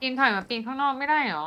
ปีนถอยมาปีนข้างนอกไม่ได้เหรอ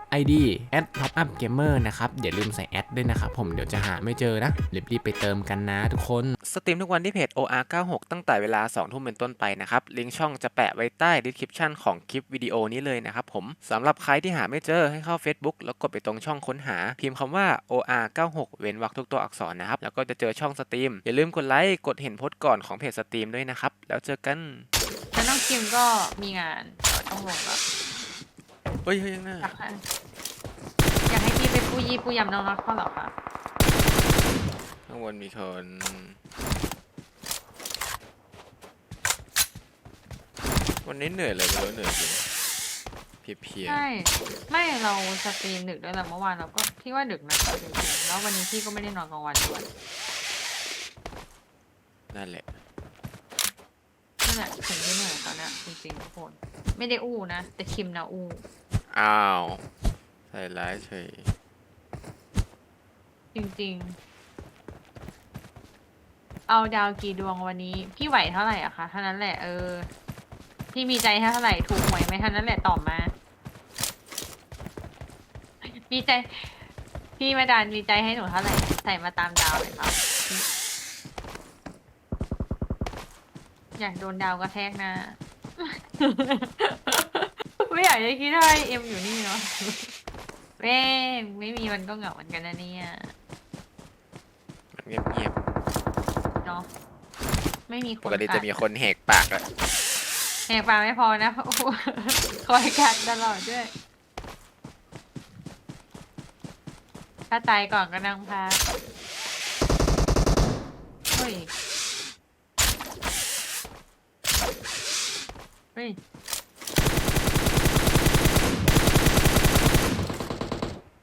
ID at top up gamer นะครับอย่าลืมใส่แอดด้วยนะครับผมเดี๋ยวจะหาไม่เจอนะรีบๆไปเติมกันนะทุกคนสตรีมทุกวันที่เพจ OR96 ตั้งแต่เวลา 2 ทุ่มเป็นต้นไปนะครับ ลิงก์ช่องจะแปะไว้ใต้ description ของคลิปวิดีโอนี้เลยนะครับผมสำหรับใครที่หาไม่เจอให้เข้า Facebook แล้วกดไปตรงช่องค้นหา พิมพ์คำว่า OR96 เว้นวรรคทุกตัวอักษรนะครับ แล้วก็จะเจอช่องสตรีม อย่าลืมกดไลค์กดเห็นโพสต์ก่อนของเพจสตรีมด้วยนะครับ แล้วเจอกันแล้วน้องคิมก็มีงานเดี๋ยวต้องลงแล้วเฮ้ยเฮ้ยยังน่า ปปูยี่ปูยำน้องน็อตเขาเหรอคะข้างบนมีคนวันนี้เหนื่อยเลยไม่รู้เหนื่อยจริงเพลียใช่ไม่เราสตรีมดึกด้วยแหละเมื่อวานเราก็พี่ว่าดึกนะจริงๆแล้ววันนี้พี่ก็ไม่ได้นอนกลางวันด้วยๆนั่นแหละนั่นแหละถึงที่เหนื่อยตอนเนี้ยจริงๆทุกคนไม่ได้อู้นะแต่คิมนะอู้อ้าวใส่ร้ายเฉย จริงๆ เอาดาวกี่ดวงวันนี้ พี่ไหวเท่าไหร่อะคะเท่านั้นแหละเออ พี่มีใจเท่าไหร่ถูกหวยไหมเท่านั้นแหละตอบมา มีใจ พี่มาดานมีใจให้หนูเท่าไหร่ใส่มาตามดาวเลยครับอยากโดนดาวกระแทกน้าไม่อยากจะคิดว่าเอ็มอยู่นี่เนาะเว้งไม่มีมันก็เหงาเหมือนกันนะเนี่ย เงียบเนาะไม่มีคๆปนกติจะมีคนแหกปากอะแหกปากไม่พอนะคอยกัดตลอดด้วยถ้าตายก่อนก็นั่งพักเฮ้ยเฮ้ย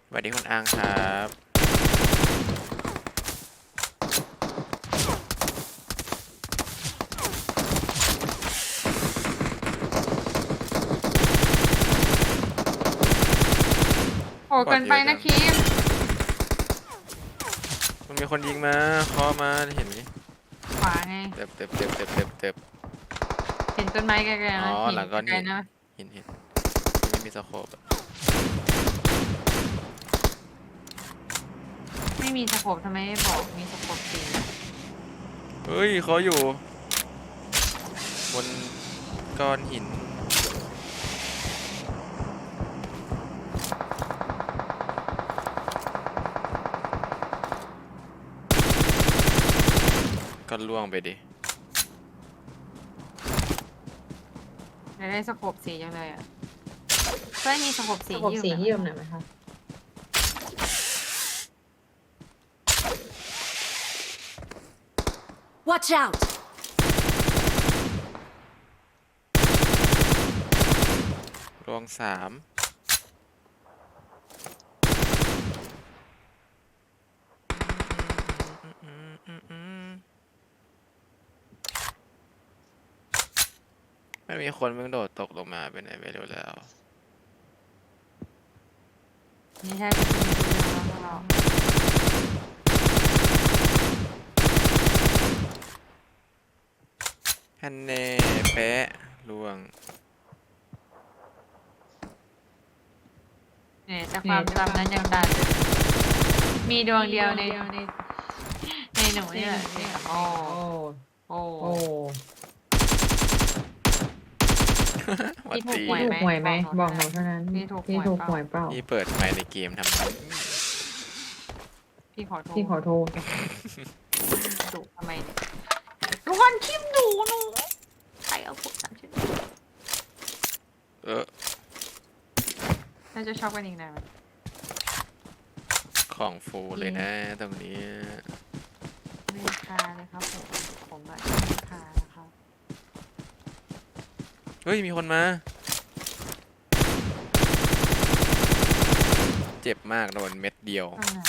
สวัสดีคุณอังครับ หเกินไปนะคิมมันมีคนยิงมาเคอมาเห็นไหมขวาไงเติบเติบเติบเติบเติบเติบเห็นต้นไม้ไกลๆนะอ๋อหินหลังก้อนหินไกลๆนะเห็นเห็นไม่มีสโคปอะไม่มีสโคปทำไมไม่บอกมีสโคปสีเฮ้ยเขาอยู่ บนก้อนหิน ก็ล่วงไปดิอยากได้สโคปสีจังเลยอะเพื่อนมีสโคปสีระบบสียืที่มยืมหหน่น่ออยยไหมคะ Watch out! รวงสามไม่มีคนมึงโดดตกลงมาไปไหนไม่รู้แล้วนี่ใช่เป็นคนดูแล้วเราฮันเน่เป๊ะล่วงเนี่ยแต่ความจำนั้นยังตาตึงมีดวงเดียวในในในหนูนี่แหละเนี่ยโอ้โอ้โอ้โอ้ห วัดพี่ถูกดีหวยถูไหมกหวยไหมบอกหนูเท่านั้นพี่ถูกหวยพี่ถูกเปล่าหวยเปล่านี่เปิดไมค์ในเกมทำไมพี่ขอโทษพี่ขอโทษดุทำไมเนี่ยทุกคนคิมดุหนูใครเอาขวดสามชิ้นเออน่าจะชอบกันอีกนานของฟูเลยนะตรงนี้ ฮ้ย มีคนมา เจ็บมากโดนเม็ดเดียวตรงไหน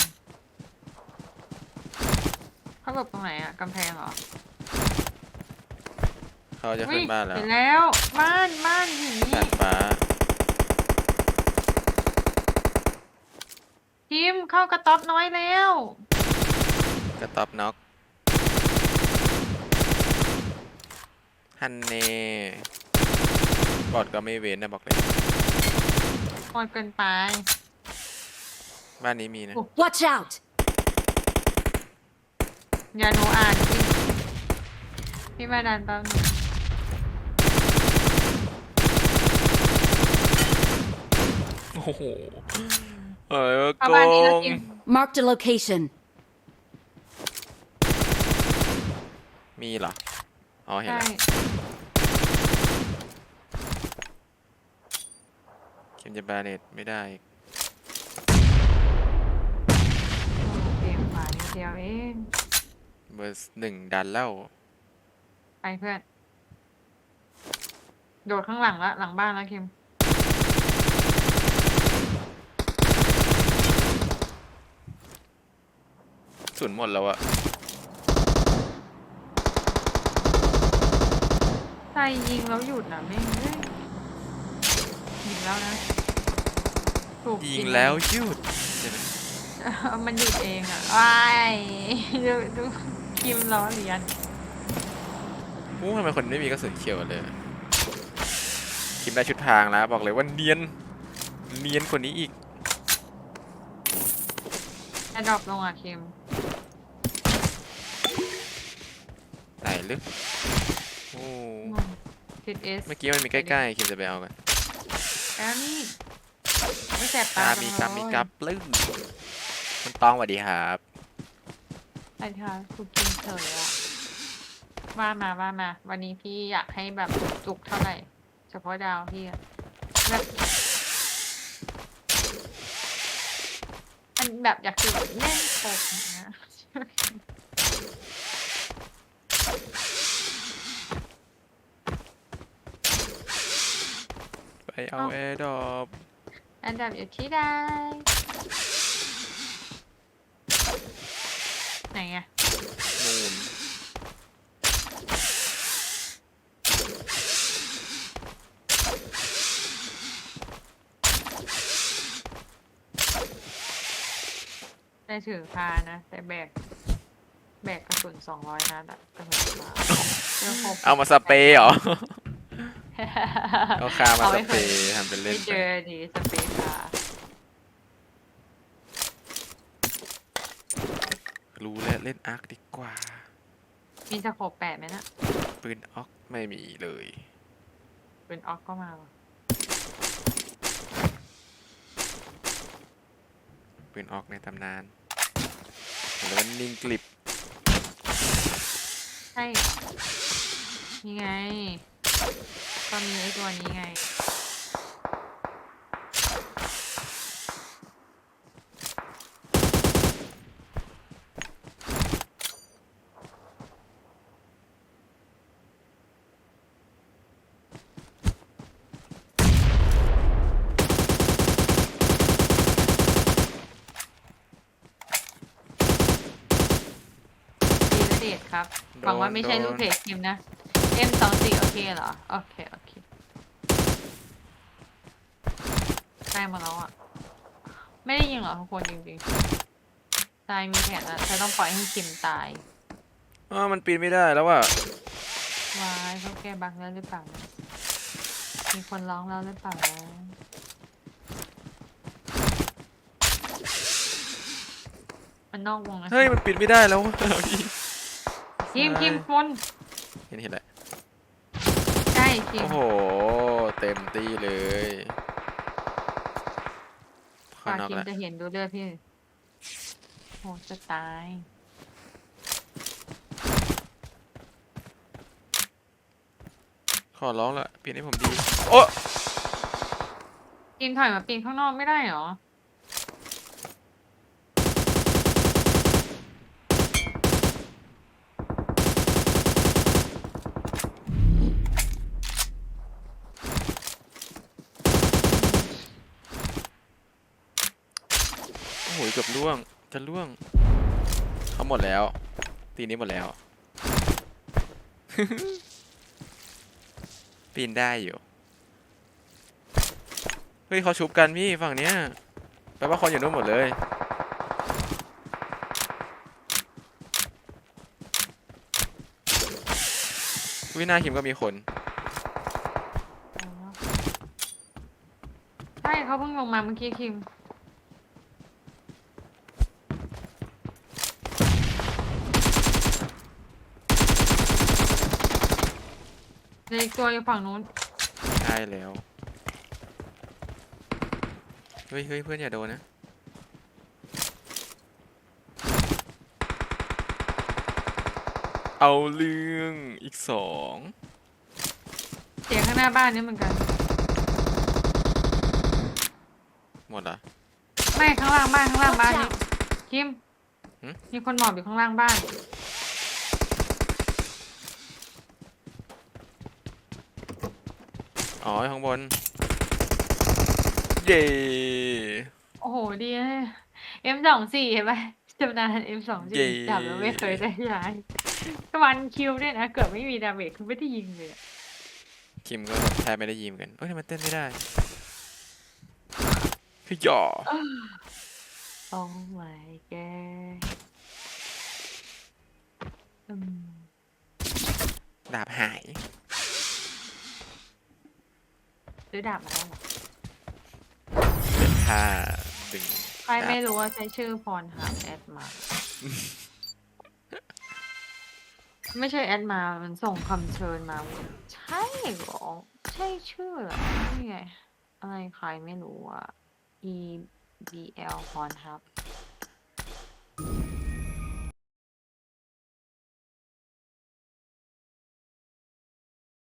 เขาหลบตรงไหนอะกำแพงเหรอเขาจะอุ๊ขึ้ยนบ้านแล้วเห็นแล้วบ้านบ้านอยู่นี่ดาดฟ้า ทีมเข้ากระต๊อบน้อยแล้ว กระต๊อบน็อกฮันเน่ บอดก็ไม่เว้นนะบอกเลยหมดเกินไป บ้านนี้มีนะ Watch out! อย่าหนูอ่านพี่พี่มาดันแป๊บนึงโอ้โหเอ้ยเข้าโกบ้านนี้แล้วงทีม Marked a location. มีเหรอ อ๋อเห็นใช่แล้ว เข็มจะบาเนตไม่ได้อีกโอ้เกมขวานิดเดียวเองเบอร์หนึ่งดันแล้วไปเพื่อน โดดข้างหลังละหลังบ้านแล้วคิมสุนหมดแล้วอะใจยิงแล้วหยุดนะแม่งเอ้ยยิงแล้วนะ ถูกยิงจริแล้วหยุดเดี๋ยวนะเออมันหยุดเองอะว้ายดูดูคิมล้อเลียนอู้ทำไมคนไม่มีกระสุนเขียวเลยคิมได้ชุดพรางแล้ว บอกเลยว่าเนียน เนียนกว่านี้อีกแอดดรอปลงอะคิมไหนลึกโอ้ทิดเอสเมื่อกี้มันมีใกล้ๆคิมจะไปเอากัน แล้วนี่ ไม่แสบตาตาจังมีเลยกับมีกับปลื้มมันตองสวัสดีครับ ไอ้ค่ะกูกินเฉยอะว่ามาว่ามา วันนี้พี่อยากให้แบบจุกเท่าไหร่ เฉพาะดาวพี่อะแบบมันแบบอยากจะแบบเล่นโคกอย่างเงี้ยไปเอาแอร์ดรอป อันดับอยู่ที่ใดไหนอะนูนได้ถือพานะ แต่แบก แบกกระสุนสองร้อยนัดอะกระสุนพาเรื่องครบเอามาสเปรย์เหรอ เอาคามาเอาสไว้เปรเถอะย์ทำเป็นเล่ไม่นเจไปอดีสเปซพารู้แล้วเล่นอาร์คดีกว่า มีสโคปแปดไหมนะปืนออกไม่มีเลย เป็นออกก็มาว่ะปืนออกในตำนานแล้วมันนิ่งกลิบใช่เหรอนี่ไง ก็มีไอ้ตัวนี้ไง ดีและเดชครับ หวังว่าไม่ใช่โดนลูกเพจคิมนะ M สองสี่โอเคเหรอ โอเค โอเคได้มาแล้วอะ ไม่ได้ยิงเหรอทุกคนจริงๆตายมีแผนอะจะต้องปล่อยให้คิมตายอ๋อมันปีนไม่ได้แล้วว่ะวายเขาแก้บักแล้วหรือเปล่านะมีคนร้องแล้วหรือเปล่านะมันนอกวงนะเฮ้ยมันปีนไม่ได้แล้วว่ะพี่คิมคิมคนเห็นเห็นแหละใช่คิมโอ้โห เต็มตีเลยข้างกว่านอกคิมแล้วจะเห็นดูเลือดพี่โหจะตาย ขอร้องละปีนให้ผมดี โอ้คิมถอยมาปีนข้างนอกไม่ได้เหรอ กือบล่วง จะล่วง เขาหมดแล้ว ตีนี้หมดแล้ว ปีนได้อยู่ เฮ้ยเขาชุบกันพี่ฝั่งเนี้ยแปลว่าคนอยู่นู่นหมดเลยวินาคิมก็มีคน ใช่เขาเพิ่งลงมาเมื่อกี้คิม ในอีกตัวอยู่ฝั่งนู้นใช่แล้ว เฮ้ยเฮ้ยเพื่อนอย่าโดนนะ เอาเรื่องอีกสองเสียงข้างหน้าบ้านนี่เหมือนกัน หมดละ ไม่ข้างล่างบ้านข้างล่างบ้านนี่คิมหึ มีคนหมอบอยู่ข้างล่างบ้าน อ๋อข้างบน เย้โอ้โหดีนะ M สองสี่เห็นไหมจำนาน M สองเย้สี่จับแล้วไม่เคยได้ย้ายวันคิวด้วยนะเกิดไม่มีดาเมจคือไม่ได้ยิงเลยอะคิมก็แทบไม่ได้ยิมกันเอ้ยทำไมเต้นไม่ได้คือหย่อโอ้ my god อืม ดาบหาย ซื้อดาบมาแล้วเหรอเป็นท่าดึงใครไม่รู้ว่าใช้ชื่อพรหาแอดมา ไม่ใช่แอดมา มันส่งคำเชิญมา ใช่เหรอ ใช่ชื่อเหรอ นี่ไง อะไรใครไม่รู้อะ E B L พรฮับ